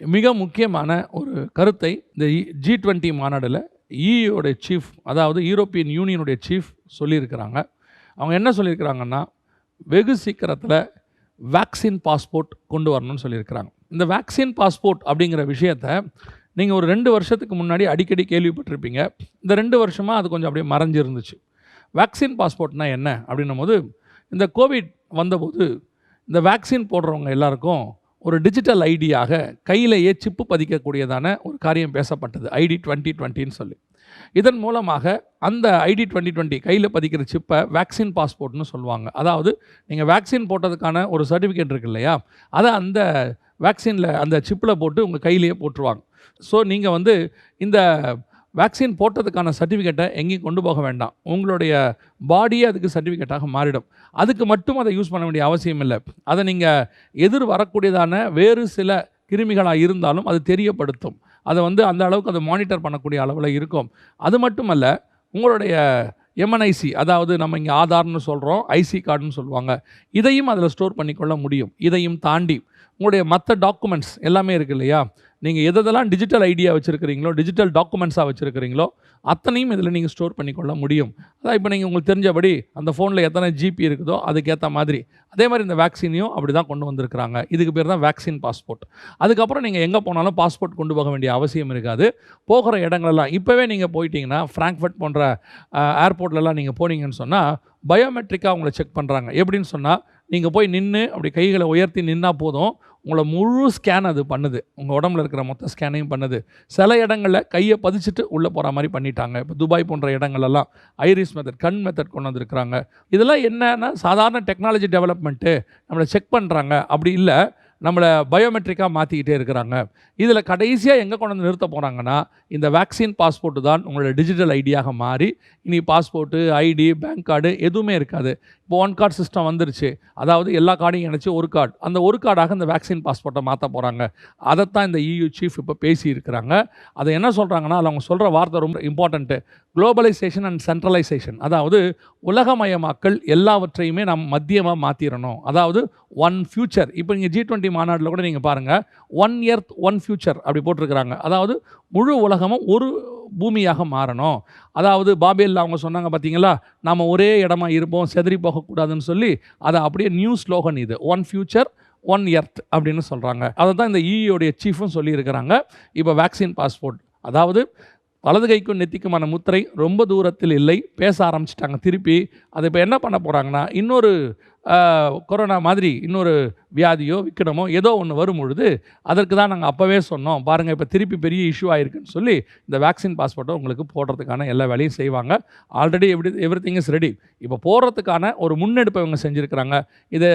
மிக முக்கியமான ஒரு கருத்தை இந்த ஜி டுவெண்ட்டி மாநாடில் இயோடைய சீஃப் அதாவது யூரோப்பியன் யூனியனுடைய சீஃப் சொல்லியிருக்கிறாங்க. அவங்க என்ன சொல்லியிருக்கிறாங்கன்னா வெகு சீக்கிரத்தில் வேக்சின் பாஸ்போர்ட் கொண்டு வரணும்னு சொல்லியிருக்கிறாங்க. இந்த வேக்சின் பாஸ்போர்ட் அப்படிங்கிற விஷயத்த நீங்கள் ஒரு ரெண்டு வருஷத்துக்கு முன்னாடி அடிக்கடி கேள்விப்பட்டிருப்பீங்க. இந்த ரெண்டு வருஷமாக அது கொஞ்சம் அப்படியே மறைஞ்சிருந்துச்சு. வேக்சின் பாஸ்போர்ட்னா என்ன அப்படின்னும் போது இந்த கோவிட் வந்தபோது இந்த வேக்சின் போடுறவங்க எல்லாருக்கும் ஒரு டிஜிட்டல் ஐடியாக கையிலேயே சிப்பு பதிக்கக்கூடியதான ஒரு காரியம் பேசப்பட்டது. ஐடி டுவெண்ட்டி டுவெண்ட்டின்னு சொல்லி. இதன் மூலமாக அந்த ஐடி டுவெண்ட்டி டுவெண்ட்டி கையில் பதிக்கிற சிப்பை வேக்சின் பாஸ்போர்ட்னு சொல்லுவாங்க. அதாவது நீங்கள் வேக்சின் போட்டதுக்கான ஒரு சர்டிஃபிகேட் இருக்கு இல்லையா? அதை அந்த வேக்சினில் அந்த சிப்பில் போட்டு உங்கள் கையிலேயே போட்டுருவாங்க. ஸோ நீங்கள் வந்து இந்த வேக்சின் போட்டதுக்கான சர்டிஃபிகேட்டை எங்கேயும் கொண்டு போக வேண்டாம். உங்களுடைய பாடியே அதுக்கு சர்டிஃபிகேட்டாக மாறிடும். அதுக்கு மட்டும் அதை யூஸ் பண்ண வேண்டிய அவசியம் இல்லை. அதை நீங்கள் எதிர் வரக்கூடியதான வேறு சில கிருமிகளாக இருந்தாலும் அது தெரியப்படுத்தும். அதை வந்து அந்த அளவுக்கு அதை மானிட்டர் பண்ணக்கூடிய அளவில் இருக்கும். அது மட்டுமல்ல உங்களுடைய எம்என்ஐசி அதாவது நம்ம இங்கே ஆதார்னு சொல்கிறோம் ஐசி கார்டுன்னு சொல்லுவாங்க. இதையும் அதில் ஸ்டோர் பண்ணிக்கொள்ள முடியும். இதையும் தாண்டி உங்களுடைய மற்ற டாக்குமெண்ட்ஸ் எல்லாமே இருக்கு இல்லையா? நீங்கள் எதெல்லாம் டிஜிட்டல் ஐடியா வச்சுருக்கிறீங்களோ டிஜிட்டல் டாக்குமெண்ட்ஸாக வச்சுருக்கிறீங்களோ அத்தனையும் இதில் நீங்கள் ஸ்டோர் பண்ணிக்கொள்ள முடியும். அதான் இப்போ நீங்கள் உங்களுக்கு தெரிஞ்சபடி அந்த ஃபோனில் எத்தனை ஜிபி இருக்குதோ அதுக்கேற்ற மாதிரி. அதே மாதிரி இந்த வேக்சினையும் அப்படி தான் கொண்டு வந்திருக்கிறாங்க. இதுக்கு பேர் தான் வேக்சின் பாஸ்போர்ட் அதுக்கப்புறம் நீங்கள் எங்கே போனாலும் பாஸ்போர்ட் கொண்டு போக வேண்டிய அவசியம் இருக்காது. போகிற இடங்களெல்லாம் இப்போவே நீங்கள் போயிட்டீங்கன்னா ஃப்ராங்க்ஃபர்ட் போன்ற ஏர்போர்ட்லலாம் நீங்கள் போனீங்கன்னு சொன்னால் பயோமெட்ரிக்காக உங்களை செக் பண்ணுறாங்க எப்படின்னு சொன்னால் நீங்கள் போய் நின்று அப்படி கைகளை உயர்த்தி நின்னா போதும். உங்களை முழு ஸ்கேன் அது பண்ணுது. உங்கள் உடம்புல இருக்கிற மொத்த ஸ்கேனையும் பண்ணுது. சில இடங்களில் கையை பதிச்சுட்டு உள்ளே போகிற மாதிரி பண்ணிட்டாங்க. இப்போ துபாய் போன்ற இடங்களெல்லாம் ஐரிஸ் மெத்தட் கண் மெத்தட் கொண்டு வந்திருக்கிறாங்க. இதெல்லாம் என்னென்னா சாதாரண டெக்னாலஜி டெவலப்மெண்ட்டு நம்மளை செக் பண்ணுறாங்க அப்படி இல்லை நம்மளை பயோமெட்ரிக்காக மாற்றிக்கிட்டே இருக்கிறாங்க. இதில் கடைசியாக எங்கே கொண்டு வந்து நிறுத்த போகிறாங்கன்னா இந்த வேக்சின் பாஸ்போர்ட்டு தான் உங்களோட டிஜிட்டல் ஐடியாக மாறி இனி பாஸ்போர்ட்டு ஐடி பேங்க் கார்டு எதுவுமே இருக்காது. இப்போ ஒன் கார்டு சிஸ்டம் வந்துருச்சு. அதாவது எல்லா கார்டையும் இணைச்சி ஒரு கார்டு அந்த ஒரு கார்டாக இந்த வேக்சின் பாஸ்போர்ட்டை மாற்ற போகிறாங்க அதைத்தான் இந்த இயூ சீஃப் இப்போ பேசியிருக்கிறாங்க அதை என்ன சொல்கிறாங்கன்னா அதில் அவங்க சொல்கிற வார்த்தை ரொம்ப இம்பார்ட்டண்ட்டு குளோபலைசேஷன் அண்ட் சென்ட்ரலைசேஷன் அதாவது உலகமயமாக்கல் எல்லாவற்றையுமே நாம் மத்தியமாக மாற்றிடணும் அதாவது ஒன் ஃபியூச்சர் இப்போ நீங்கள் ஜி டுவெண்ட்டி மாநாட்டில் கூட நீங்கள் பாருங்கள் ஒன் எர்த் ஒன் ஃபியூச்சர் அப்படி போட்டிருக்கிறாங்க. அதாவது முழு உலகமும் ஒரு பூமியாக மாறணும். அதாவது பாபேலில் அவங்க சொன்னாங்க பார்த்தீங்களா நாம் ஒரே இடமா இருப்போம் செதறி போகக்கூடாதுன்னு சொல்லி அதை அப்படியே நியூ ஸ்லோகன் இது. ஒன் ஃபியூச்சர் ஒன் எர்த் அப்படின்னு சொல்கிறாங்க அதை தான் இந்த இஇயோடைய சீஃபும் சொல்லியிருக்கிறாங்க. இப்போ வேக்சின் பாஸ்போர்ட் அதாவது வலது கைக்கும் நெத்திக்குமான முத்திரை ரொம்ப தூரத்தில் இல்லை. பேச ஆரம்பிச்சிட்டாங்க. திருப்பி அதை இப்போ என்ன பண்ண போகிறாங்கன்னா இன்னொரு கொரோனா மாதிரி இன்னொரு வியாதியோ விக்கடமோ ஏதோ ஒன்று வரும் பொழுது அதற்கு தான் நாங்கள் அப்போவே சொன்னோம். பாருங்கள் இப்போ திருப்பி பெரிய இஷ்யூ ஆயிருக்குன்னு சொல்லி இந்த வேக்சின் பாஸ்போர்ட்டை உங்களுக்கு போடுறதுக்கான எல்லா வேலையும் செய்வாங்க. ஆல்ரெடி எப்படி எவ்ரி திங் இஸ் ரெடி இப்போ போடுறதுக்கான ஒரு முன்னெடுப்பை இவங்க செஞ்சுருக்கிறாங்க. இதை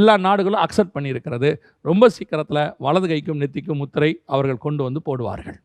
எல்லா நாடுகளும் அக்செப்ட் பண்ணியிருக்கிறது. ரொம்ப சீக்கிரத்தில் வலது கைக்கும் நெத்திக்கும் முத்திரை அவர்கள் கொண்டு வந்து போடுவார்கள்.